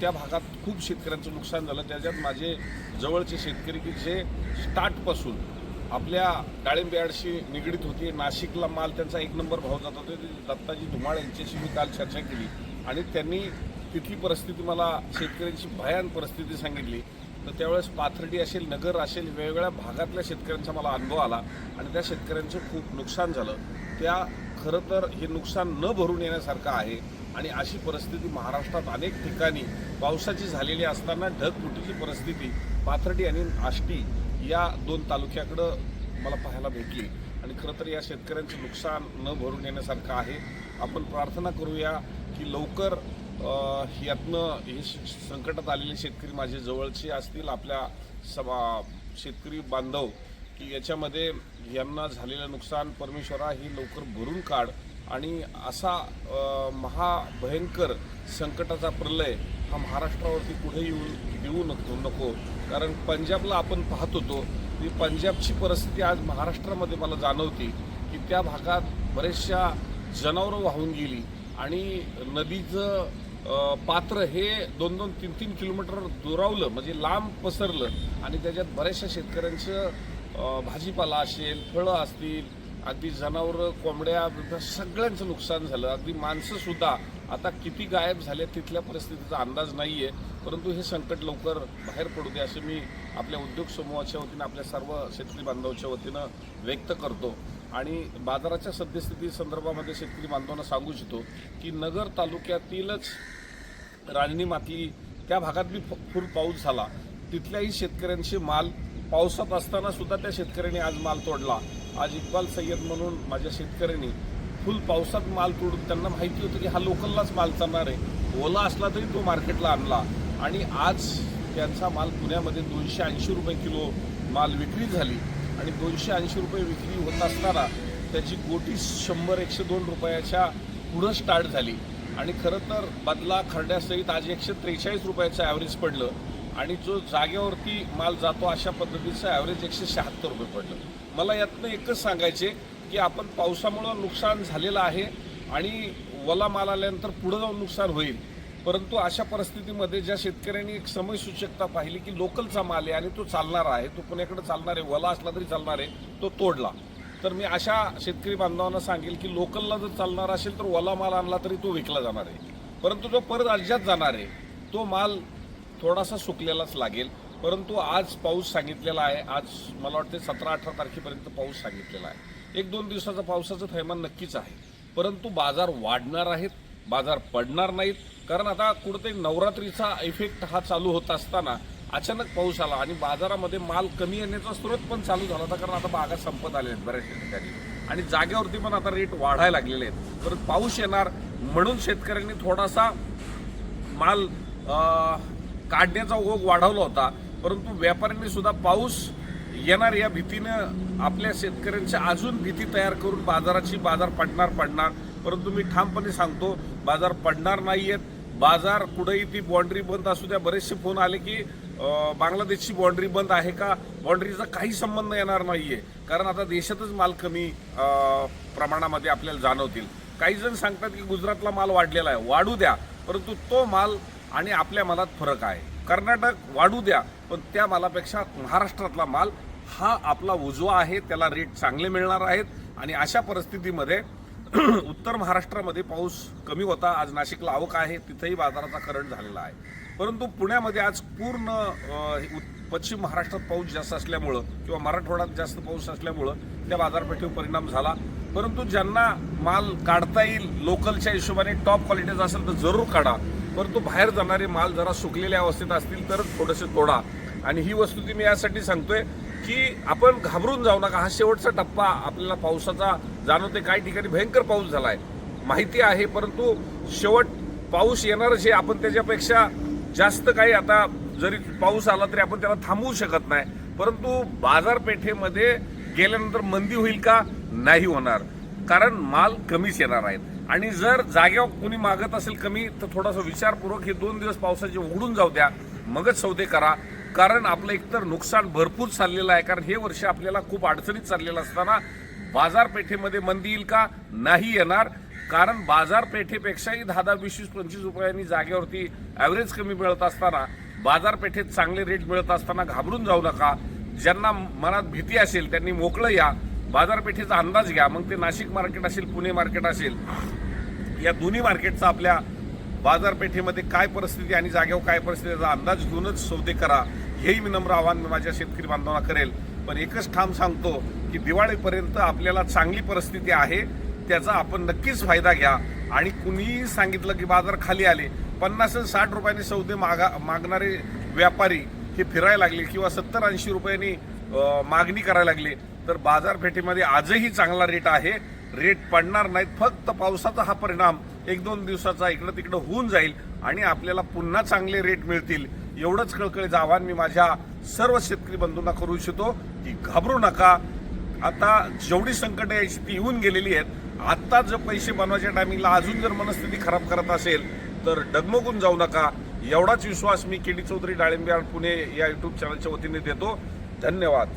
त्या भागात खूप शेतकऱ्यांचं नुकसान झालं. त्याच्यात माझे जवळचे शेतकरी की जे स्टार्टपासून आपल्या डाळिंब याडशी निगडीत होती. नाशिकला माल त्यांचा एक नंबर भाव जात होते. ते दत्ताजी धुमाळ यांच्याशी मी काल चर्चा केली. आणि त्यांनी तिथली परिस्थिती मला शेतकऱ्यांची भयान परिस्थिती सांगितली. तर त्यावेळेस पाथर्डी असेल नगर असेल वेगवेगळ्या भागातल्या शेतकऱ्यांचा मला अनुभव आला आणि त्या शेतकऱ्यांचं खूप नुकसान झालं. त्या खरं तर हे नुकसान न भरून येण्यासारखं आहे. आणि अशी परिस्थिती महाराष्ट्रात अनेक ठिकाणी पावसाची झालेली असताना ढगफुटीची परिस्थिती पाथर्डी आणि आष्टी या दोन तालुक्याकडं मला पाहायला भेटली. आणि खरं तर या शेतकऱ्यांचं नुकसान न भरून येण्यासारखं आहे. आपण प्रार्थना करूया की लवकर यातनं हे श- संकटात आलेले शेतकरी माझे जवळचे असतील आपल्या समा शेतकरी बांधव की याच्यामध्ये यांना झालेलं नुकसान परमेश्वरा ही लवकर भरून काढ. आणि असा महाभयंकर संकटाचा प्रलय हा महाराष्ट्रावरती पुढे येऊन येऊ नको नको. कारण पंजाबला आपण पाहत होतो की पंजाबची परिस्थिती आज महाराष्ट्रामध्ये मला जाणवती की त्या भागात बरेचशा जनावरं वाहून गेली आणि नदीचं पात्र हे दोन दोन तीन तीन किलोमीटर दुरावलं म्हणजे लांब पसरलं आणि त्याच्यात बऱ्याचशा शेतकऱ्यांचं भाजीपाला असेल फळं असतील अगदी जनावरं कोंबड्या सगळ्यांचं नुकसान झालं. अगदी माणसंसुद्धा आता किती गायब झाले तिथल्या परिस्थितीचा अंदाज नाही आहे परंतु हे संकट लवकर बाहेर पडू दे असं मी आपल्या उद्योग समूहाच्या वतीनं आपल्या सर्व शेतकरी बांधवाच्या वतीनं व्यक्त करतो. आणि बाजाराच्या सद्यस्थिती संदर्भामध्ये शेतकरी बांधवांना सांगू इच्छितो की नगर तालुक्यातीलच राजनी मातली त्या भागात बी फ- फुल पाऊस झाला. तिथल्याही शेतकऱ्यांचे माल पावसात असताना सुद्धा त्या शेतकऱ्यांनी आज माल तोडला. आज इक्बाल सय्यद म्हणून माझ्या शेतकऱ्यांनी फुल पावसात माल तोडून त्यांना माहिती होतं की हा लोकललाच माल चालणार आहे. ओला असला तरी तो मार्केटला आणला. आणि आज त्यांचा माल पुण्यामध्ये दोनशे ऐंशी रुपये किलो माल विक्री झाली. आणि दोनशे ऐंशी रुपये विक्री होत असताना त्याची गोटी शंभर एकशे दोन रुपयाच्या पुढं स्टार्ट झाली. आणि खरं तर बदला खरड्यासहित आज एकशे त्रेचाळीस रुपयाचं ॲव्हरेज पडलं. आणि जो जागेवरती माल जातो अशा पद्धतीचं ॲव्हरेज एकशे शहात्तर रुपये पडलं. मला यातनं एकच सांगायचे की आपण पावसामुळं नुकसान झालेलं आहे आणि वला माल आल्यानंतर पुढं जाऊन नुकसान होईल. परंतु अशा परिस्थितीमध्ये ज्या शेतकऱ्यांनी एक समयसूचकता पाहिली की लोकलचा माल आहे आणि तो चालणार आहे तो पुण्याकडे चालणार आहे वला असला तरी चालणार आहे तो तोडला. तर मी अशा शेतकरी बांधवांना सांगेल की लोकलला जर चालणार असेल तर ओला माल आणला तरी तो विकला जाणार आहे. परंतु जो परत राज्यात जाणार आहे तो माल थोडासा सुकलेलाच लागेल. परंतु आज पाऊस सांगितलेला आहे. आज मला वाटते सतरा अठरा तारखेपर्यंत पाऊस सांगितलेला आहे. एक दोन दिवसाचा पावसाचं थैमान नक्कीच आहे. परंतु बाजार वाढणार आहेत बाजार पडणार नाहीत. कारण आता कुठेतरी नवरात्रीचा इफेक्ट हा चालू होत असताना अचानक पाऊस आला आणि बाजारामध्ये माल कमी येण्याचा स्रोत पण चालू झाला होता. कारण आता बागा संपत आले आहेत बऱ्याचशा ठिकाणी. आणि जागेवरती पण आता रेट वाढायला लागलेले आहेत. परत पाऊस येणार म्हणून शेतकऱ्यांनी थोडासा माल काढण्याचा ओघ वाढवला होता. परंतु व्यापाऱ्यांनी सुद्धा पाऊस येणार या भीतीनं आपल्या शेतकऱ्यांची अजून भीती तयार करून बाजाराची बाजार पडणार पडणार. परंतु मी ठामपणे सांगतो बाजार पडणार नाही आहेत बाजार कुठेही ती बाँड्री बंद असू द्या. बरेचसे फोन आले की बांगलादेशची बाँड्री बंद आहे का? बाँड्रीचा काही संबंध येणार नाही आहे कारण आता देशातच माल कमी प्रमाणामध्ये आपल्याला जाणवतील. काही जण सांगतात की गुजरातला माल वाढलेला आहे. वाढू द्या. परंतु तो माल आणि आपल्या मालात फरक आहे. कर्नाटक वाढू द्या पण त्या मालापेक्षा महाराष्ट्रातला माल हा आपला उजवा आहे त्याला रेट चांगले मिळणार आहेत आणि अशा परिस्थितीमध्ये उत्तर महाराष्ट्रामध्ये पाऊस कमी होता आज नाशिकला आवक आहे तिथेही बाजाराचा करंट झालेला आहे. परंतु पुण्यामध्ये आज पूर्ण हे पश्चिम महाराष्ट्रात पाऊस जास्त असल्यामुळं किंवा मराठवाड्यात जास्त पाऊस असल्यामुळं त्या बाजारपेठेवर परिणाम झाला. परंतु ज्यांना माल काढता येईल लोकलच्या हिशोबाने टॉप क्वालिटीचा असेल तर जरूर काढा. परंतु बाहेर जाणारे माल जरा सुकलेल्या अवस्थेत असतील तरच थोडेसे तोडा. आणि ही वस्तू ती मी यासाठी सांगतोय की आपण घाबरून जाऊ नका. हा शेवटचा टप्पा आपल्याला पावसाचा जाणवते काही ठिकाणी भयंकर पाऊस झाला आहे माहिती आहे परंतु शेवट पाऊस येणारच हे आपण त्याच्यापेक्षा जास्त काही आता जरी पाऊस आला तरी आपण त्याला थांबवू शकत नाही. परंतु बाजारपेठेमध्ये गेल्यानंतर मंदी होईल का? नाही होणार. कारण माल कमीच येणार आहेत. आणि जर जागेवर कोणी मागत असेल कमी तर थोडासा विचारपूर्वक हे दोन दिवस पावसाचे उघडून जाऊ द्या. मगच सौदे करा. कारण आपलं एकतर नुकसान भरपूर चाललेलं आहे. कारण हे वर्ष आपल्याला खूप अडचणीत चाललेलं असताना बाजारपेठेमध्ये मंदी येईल का? नाही येणार. कारण बाजारपेठेपेक्षाही दहा दहा वीस वीस पंचवीस रुपयांनी जागेवरती ॲव्हरेज कमी मिळत असताना बाजारपेठेत चांगले रेट मिळत असताना घाबरून जाऊ नका. ज्यांना मनात भीती असेल त्यांनी मोकळं या. बाजारपेठेचा अंदाज घ्या. मग ते नाशिक मार्केट असेल पुणे मार्केट असेल या दोन्ही मार्केटचा आपल्या बाजारपेठेमध्ये काय परिस्थिती आणि जागेवर काय परिस्थितीचा अंदाज घेऊनच सौदे करा. हेही मी नम्र आव्हान मी माझ्या शेतकरी बांधवांना करेल. पण एकच ठाम सांगतो की दिवाळीपर्यंत आपल्याला चांगली परिस्थिती आहे त्याचा आपण नक्कीच फायदा घ्या. आणि कुणीही सांगितलं की बाजार खाली आले पन्नास साठ रुपयांनी सौदे मागा मागणारे व्यापारी हे फिरायला लागले किंवा सत्तर ऐंशी रुपयांनी मागणी करायला लागले तर बाजारपेठेमध्ये आजही चांगला रेट आहे. रेट पडणार नाहीत फक्त पावसाचा हा परिणाम एक दोन दिवसाचा इकडं तिकडं होऊन जाईल आणि आपल्याला पुन्हा चांगले रेट मिळतील. एवढंच कळकळीचं आव्हान मी माझ्या सर्व शेतकरी बंधूंना करू इच्छितो की घाबरू नका. आता जेवढी संकट यायची ती येऊन गेलेली आहेत आत्ता जर पैसे बनवायच्या टायमिंगला अजून जर मनस्थिती खराब करत असेल तर डगमगून जाऊ नका. एवढाच विश्वास मी केडी चौधरी डाळिंबे पुणे या युट्यूब चॅनलच्या वतीने देतो. धन्यवाद.